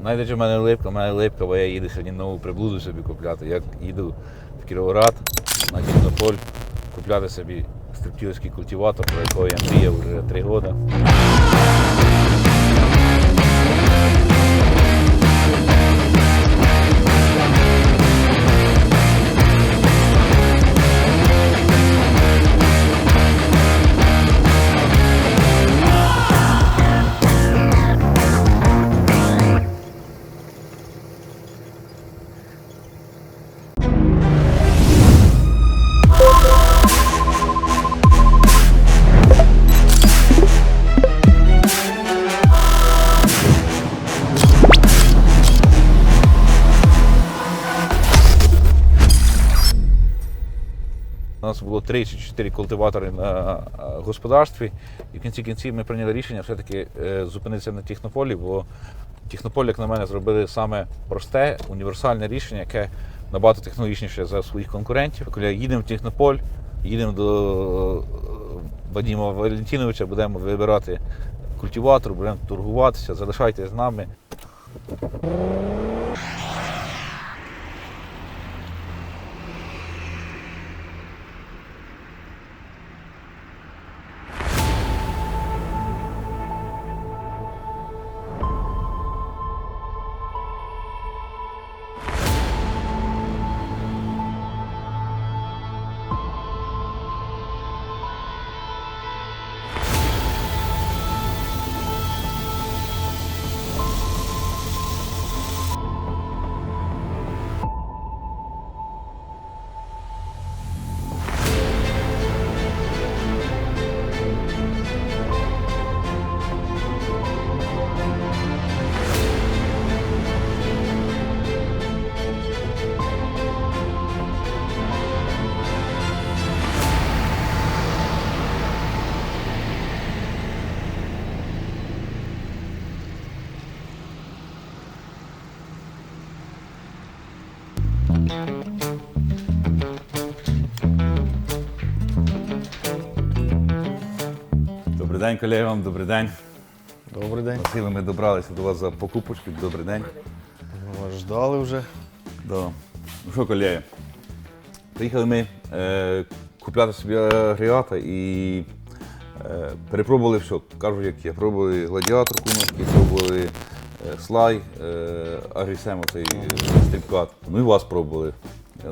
Знаєте, в мене липка, в мене липка, бо я їду сьогодні нову приблуду собі купляти. Я їду в Кіровоград на Технополь купляти собі стриптівський культиватор, про якого я мріяв вже три роки. Три чи чотири культиватори на е, господарстві, і в кінці кінців ми прийняли рішення все-таки е, зупинитися на технополі, бо технополь, як на мене, зробили саме просте, універсальне рішення, яке набагато технологічніше за своїх конкурентів. Коли їдемо в технополь, їдемо до е, Вадима Валентиновича, будемо вибирати культиватор, будемо торгуватися, залишайтесь з нами. Добрий день, колеги, вам добрий день. Добрий день. Красиво ми добралися до вас за покупочки. Добрий день. Ми вас ждали вже. Да. Ну що, колеги, приїхали ми е, купляти собі агрегата і е, перепробували все. Кажу, як є. Пробували гладіатор кумовський, пробували е, слай, агрісем, цей стріпкат. Ну і вас пробували.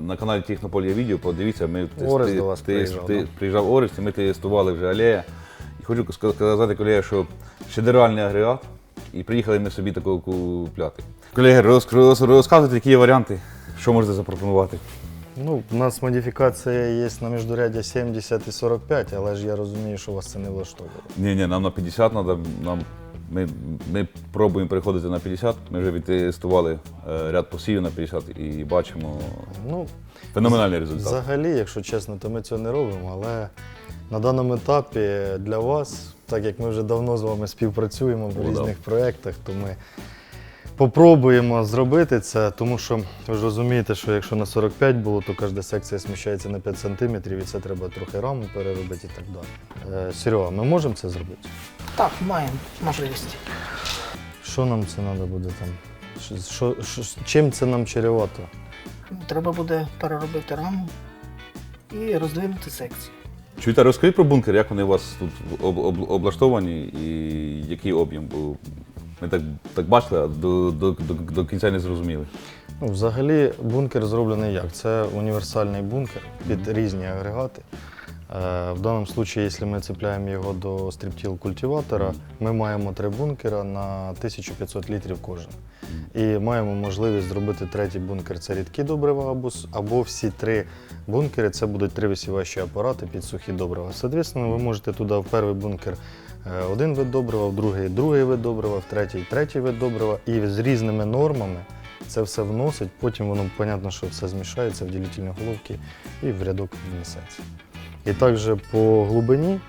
На каналі Технополь є відео, подивіться, ми Орес ти- до вас ти- приїжджав, ти- да? приїжджав Орес, і ми тестували вже алея. І хочу сказати, колеги, що шедевральний агрегат, і приїхали ми собі такого купляти. Колеги, роз, роз, розказуйте, які є варіанти, що можете запропонувати. Ну, у нас модифікація є на міждуряддя 70 і 45, але ж я розумію, що вас це не влаштовує. Ні, ні, нам на 50 треба. Нам, ми, ми пробуємо переходити на 50. Ми вже відтестували е, ряд посівів на 50 і бачимо Ну, феноменальний результат. взагалі, якщо чесно, то ми цього не робимо, але на даному етапі для вас, так як ми вже давно з вами співпрацюємо в різних проєктах, то ми попробуємо зробити це, тому що ви ж розумієте, що якщо на 45 було, то кожна секція сміщається на 5 см, і це треба трохи раму переробити і так далі. Е, Серега, ми можемо це зробити? Так, маємо можливість. Що нам це треба буде там? Що, що, що- чим це нам чарівато? Треба буде переробити раму і роздвинути секцію. Чуєте, розкажіть про бункер, як вони у вас тут об, об, облаштовані і який об'єм? Бо ми так, так бачили, а до, до, до, до кінця не зрозуміли. Ну, взагалі, бункер зроблений як? Це універсальний бункер під різні агрегати. Е, В даному випадку, якщо ми цепляємо його до стріптіл культиватора, ми маємо три бункера на 1500 літрів кожен. І маємо можливість зробити третій бункер це рідкі добрива, або, або всі три бункери це будуть три висіваючі апарати під сухі добрива. Соответственно, ви можете туди в перший бункер один вид добрива, другий другий вид добрива, третій третій вид добрива. І з різними нормами це все вносить, потім воно, понятно, що все змішається в ділітельні головки і в рядок внесеться. І також по глибині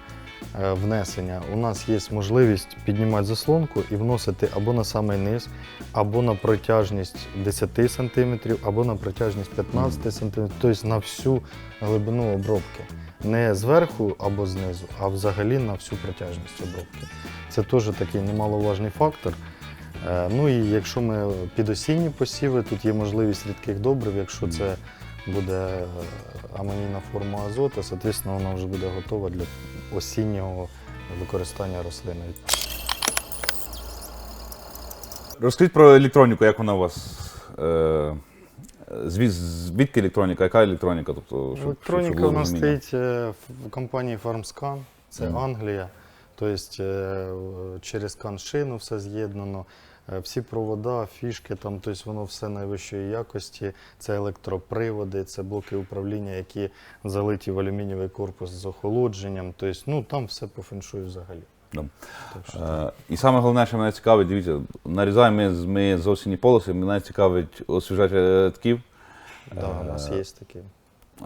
е, внесення у нас є можливість піднімати заслонку і вносити або на самий низ, або на протяжність 10 см, або на протяжність 15 см, тобто на всю глибину обробки. Не зверху або знизу, а взагалі на всю протяжність обробки. Це теж такий немаловажний фактор. Е, Ну і якщо ми під осінні посіви, тут є можливість рідких добрив, якщо це буде е, амонійна форма азоту, соответственно, вона вже буде готова для осіннього використання рослини. Розкажіть про електроніку, як вона у вас. Е, звід- звідки електроніка, яка електроніка? Тобто, щоб- Електроніка щоб у нас розуміння. стоїть е, в компанії FarmScan, це Мгм. Англія. Тобто е, через каншину все з'єднано. Е, Всі провода, фішки, там, тобто воно все найвищої якості. Це електроприводи, це блоки управління, які залиті в алюмінієвий корпус з охолодженням. Ткотобто, ну, там все по феншую взагалі. Да. Що, Е, і саме головне, що мене цікавить, дивіться, нарізаємо ми, з- ми з осені полоси, мене цікавить освіжатель тків. да, у нас е, є такі. Е,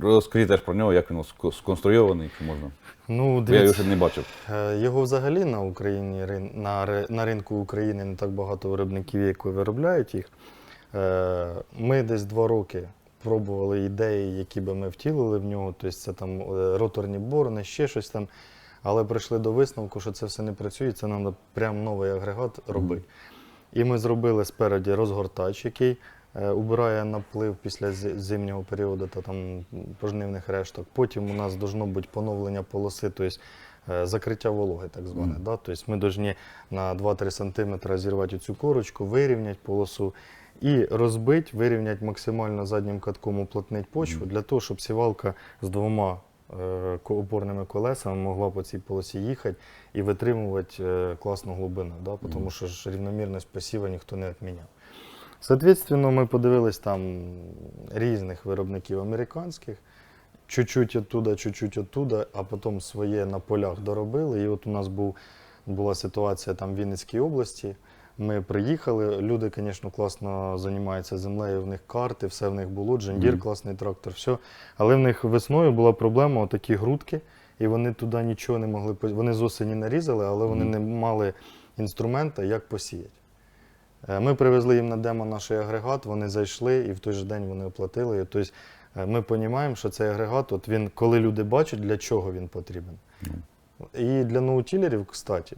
Розкажіть теж про нього, як він ск- сконструйований, чи можна. Ну, Бо Я його дивіться, ще не бачив. Е, Його взагалі на Україні рин- на, ри- на ринку України не так багато виробників, які виробляють їх. Е, Ми десь два роки пробували ідеї, які би ми втілили в нього. Тобто це там е, роторні борни, ще щось там. Але прийшли до висновку, що це все не працює, це треба прям новий агрегат робити. І ми зробили спереді розгортач, який е, убирає наплив після зимнього періоду та там пожнивних решток. Потім у нас должно бути поновлення полоси, тобто е, закриття вологи, так зване. Мгм. Да? Тобто ми повинні на 2-3 см зірвати цю корочку, вирівняти полосу і розбити, вирівняти максимально заднім катком, уплотнити почву Мгм. для того, щоб сівалка з двома опорними колесами могла по цій полосі їхати і витримувати е, класну глибину, да? тому що ж рівномірність посіва ніхто не відміняв. Соответственно, ми подивились там різних виробників американських, чуть-чуть оттуда, чуть-чуть оттуда, а потім своє на полях доробили. І от у нас був, була ситуація там в Вінницькій області. Ми приїхали, люди, звісно, класно займаються землею, в них карти, все в них було, джендір, Мгм. класний трактор, все. Але в них весною була проблема, отакі грудки, і вони туди нічого не могли Вони з осені нарізали, але вони Мгм. не мали інструмента, як посіяти. Е, Ми привезли їм на демо наш агрегат, вони зайшли і в той же день вони оплатили. Тобто е, ми розуміємо, що цей агрегат, от він, коли люди бачать, для чого він потрібен. І для ноутілерів, кстати,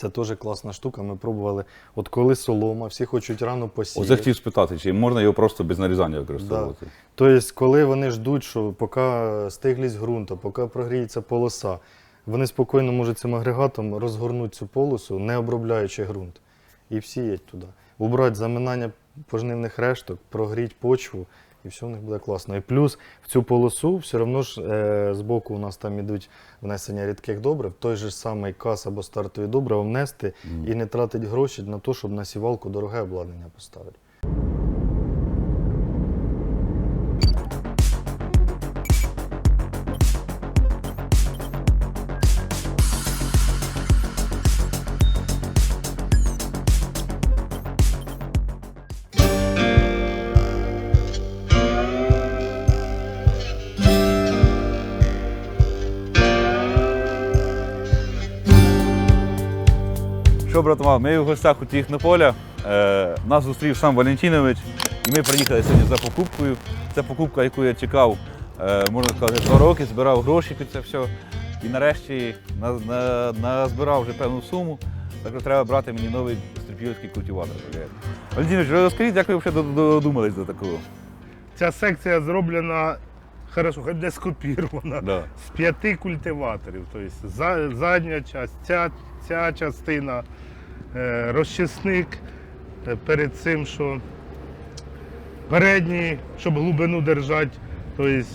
це теж класна штука. Ми пробували, от коли солома, всі хочуть рано посіяти. хотів спитати, чи можна його просто без нарізання використовувати? Тобто, коли вони ждуть, що поки стиглість ґрунту, поки прогріється полоса, вони спокійно можуть цим агрегатом розгорнути цю полосу, не обробляючи ґрунт, і всіять туди. Убрати заминання пожнивних решток, прогріти почву, і все в них буде класно. І плюс в цю полосу все одно ж е, боку у нас там ідуть внесення рідких добрив, той же самий кас або стартові добрива внести mm. і не тратить гроші на те, щоб на сівалку дороге обладнання поставити. Що, братва, ми в гостях у Технополя. Е, нас зустрів сам Валентинович, і ми приїхали сьогодні за покупкою. Це покупка, яку я чекав, е, можна сказати, два роки, збирав гроші під це все. І нарешті на, на, назбирав вже певну суму. Так що треба брати мені новий стріпійський культиватор. Валентинович, розкажіть, як ви взагалі додумались до такого? Ця секція зроблена хорошо, хоч де скопірована. Да. З п'яти культиваторів. Тобто за- задня частина, ця, ця частина, е, розчисник е, перед цим, що передній, щоб глибину держати, тобто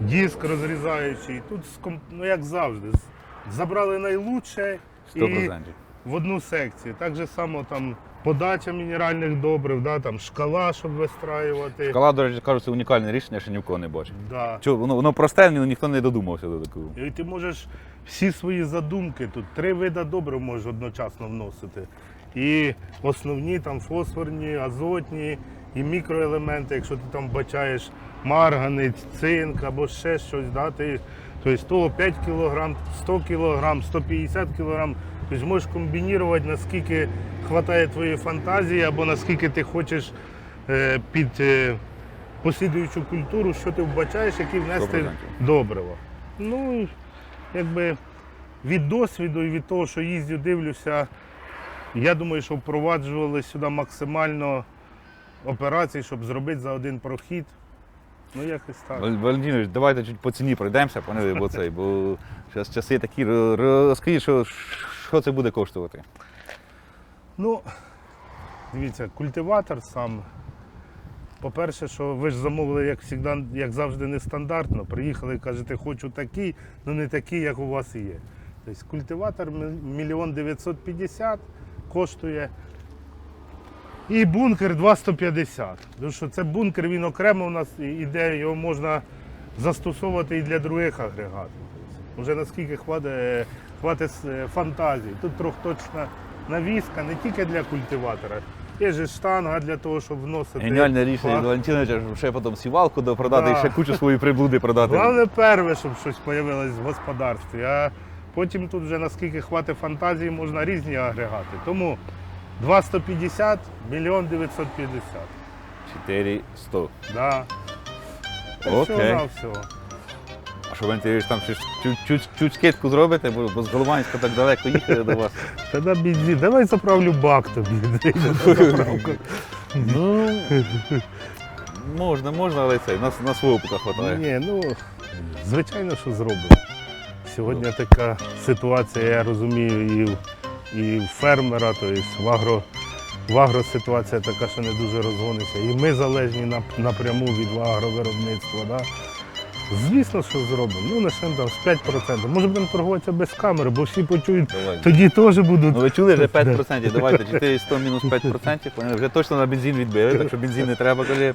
диск розрізаючий. Тут, ну як завжди, забрали найлучше і 100%. в одну секцію. Так же само там подача мінеральних добрив, да, там шкала, щоб вистраювати. Шкала, до речі, кажуть, це унікальне рішення, що ні в кого не бачив. Да. Чого, воно, воно просте, але ніхто не додумався до такого. І ти можеш всі свої задумки, тут три види добрив можеш одночасно вносити. І основні там фосфорні, азотні і мікроелементи, якщо ти там бачаєш марганець, цинк або ще щось, да, ти, тобто того 5 кг, 100 кг, 150 кг. Тобто можеш комбінувати, наскільки вистачає твоєї фантазії, або наскільки ти хочеш е, під е, послідуючу культуру, що ти вбачаєш, які внести 100%. добрива. Ну, якби від досвіду і від того, що їздю, дивлюся, Я думаю, що впроваджували сюди максимально операцій, щоб зробити за один прохід. Ну, якось так. Вал- Валентинович, давайте чуть по ціні пройдемося, пане, бо цей, бо зараз часи такі. Розкажіть, що, що це буде коштувати? Ну, дивіться, культиватор сам. По-перше, що ви ж замовили, як завжди, як завжди, нестандартно. Приїхали, і кажете, хочу такий, ну не такий, як у вас є. Тобто культиватор мільйон 950 коштує. І бункер 250. Тому що це бункер, він окремо у нас іде, його можна застосовувати і для других агрегатів. Вже наскільки хватить, хватить е, фантазії. Тут трьохточна навіска не тільки для культиватора. Є ж штанга для того, щоб вносити. Геніальне рішення. Валентиновича, щоб ще потім сівалку продати і ще кучу свої приблуди продати. Головне перше, щоб щось з'явилось в господарстві. А потім тут вже наскільки хватить фантазії, можна різні агрегати. Тому 250, мільйон 950. 400. Да. Окей. Всього на всього. А що Валентинович там щось чуть, чуть, чуть скидку зробите, бо, бо з Голованська так далеко їхали до вас. Тоді бідзі, давай заправлю бак тобі. на заправку. Ну, можна, можна, але це, на, на свого поки хватає. Ні, ну звичайно, що зробимо. Сьогодні така ситуація, я розумію, і, в- і в фермера, тобто в агро, в агро ситуація така, що не дуже розгониться. І ми залежні нап- напряму від агровиробництва. Да? Звісно, що зробимо. Ну, почнемо там з 5%. Може будемо торгуватися без камери, бо всі почують, Давай. тоді теж будуть. Ну ви чули вже 5%, давайте 400 мінус 5%, вони вже точно на бензин відбили, так що бензин не треба, каже.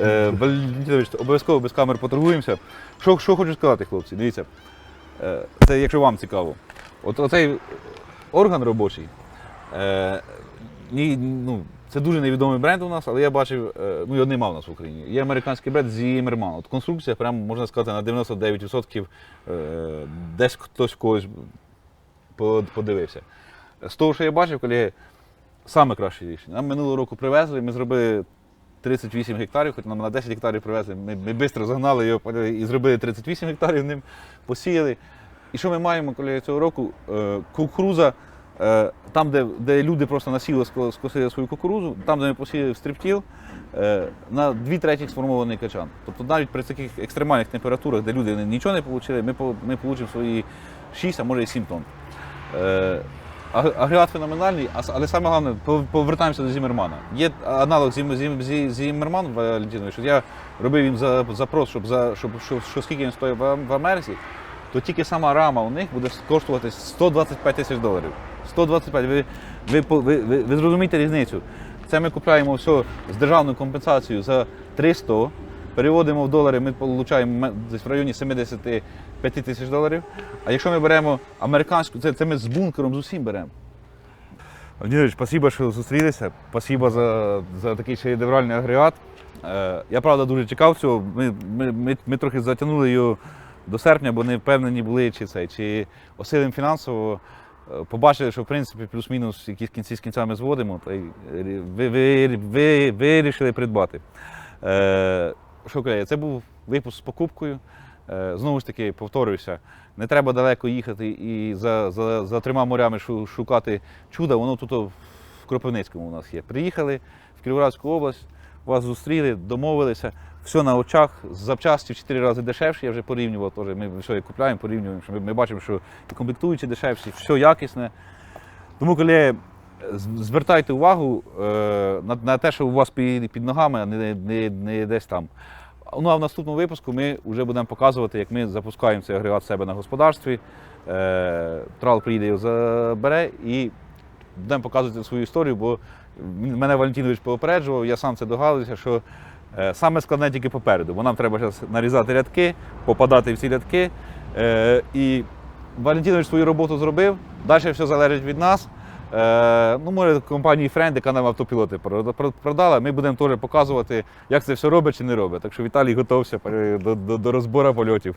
Е, Валентинович, обов'язково без камер поторгуємося. Що, що хочу сказати, хлопці, дивіться, е, це якщо вам цікаво. От оцей орган робочий, е, ні, ну, це дуже невідомий бренд у нас, але я бачив, е, ну його нема в нас в Україні. Є американський бренд Zimmerman. От конструкція, прям можна сказати, на 99% е, десь хтось когось подивився. З того, що я бачив, колеги, саме краще рішення. Нам минулого року привезли, ми зробили 38 гектарів, хоч нам на 10 гектарів привезли. Ми, ми швидко загнали його і зробили 38 гектарів ним, посіяли. І що ми маємо, коли цього року? Е, Кукуруза, там, де, де люди просто насіли, скосили свою кукурузу, там, де ми посіяли стріптіл, е, на дві третіх сформований качан. Тобто навіть при таких екстремальних температурах, де люди нічого не отримали, ми, ми отримали свої 6, а може і 7 тонн. Е, Агрегат феноменальний, але саме головне, повертаємося до Зімермана. Є аналог Зім, Зім, Зі- Зімерман Валентинович. Я робив їм за- запрос, щоб, за, щоб, щоб, що скільки він стоїть в Америці, то тільки сама рама у них буде коштувати 125 тисяч доларів. 125. Ви, ви, ви, ви, ви зрозумієте різницю. Це ми купляємо все з державною компенсацією за 300, переводимо в долари, ми отримуємо в районі 75 тисяч доларів. А якщо ми беремо американську, це, це ми з бункером з усім беремо. Владимирович, спасибо, що зустрілися. Спасибо за, за такий шедевральний агрегат. Е, я правда дуже чекав цього. Ми, ми, ми, ми трохи затягнули його до серпня, бо не впевнені були, чи це, чи осилим фінансово. Е, Побачили, що в принципі плюс-мінус якісь кінці з кінцями зводимо, та й ви, ви, ви, вирішили придбати. Е, що колеги, це був випуск з покупкою. Е, Знову ж таки, повторююся, не треба далеко їхати і за, за, за трьома морями шукати чуда. Воно тут в Кропивницькому у нас є. Приїхали в Кіровоградську область, вас зустріли, домовилися. Все на очах, запчасті в 4 рази дешевші, я вже порівнював. Теж. Ми все купляємо, порівнюємо. Що ми, бачимо, що комплектуючі дешевші, все якісне. Тому, коли звертайте увагу е, на, на те, що у вас під, ногами, а не, не, не десь там. Ну а в наступному випуску ми вже будемо показувати, як ми запускаємо цей агрегат себе на господарстві. Е, Трал приїде його забере і будемо показувати свою історію, бо мене Валентинович попереджував, я сам це догадуюся, що саме складне тільки попереду, бо нам треба зараз нарізати рядки, попадати в ці рядки. Е, і Валентинович свою роботу зробив, далі все залежить від нас. Е, ну, може, компанії Friend, яка нам автопілоти продала, ми будемо теж показувати, як це все робить чи не робить. Так що Віталій готовся е, до, до, до розбору польотів.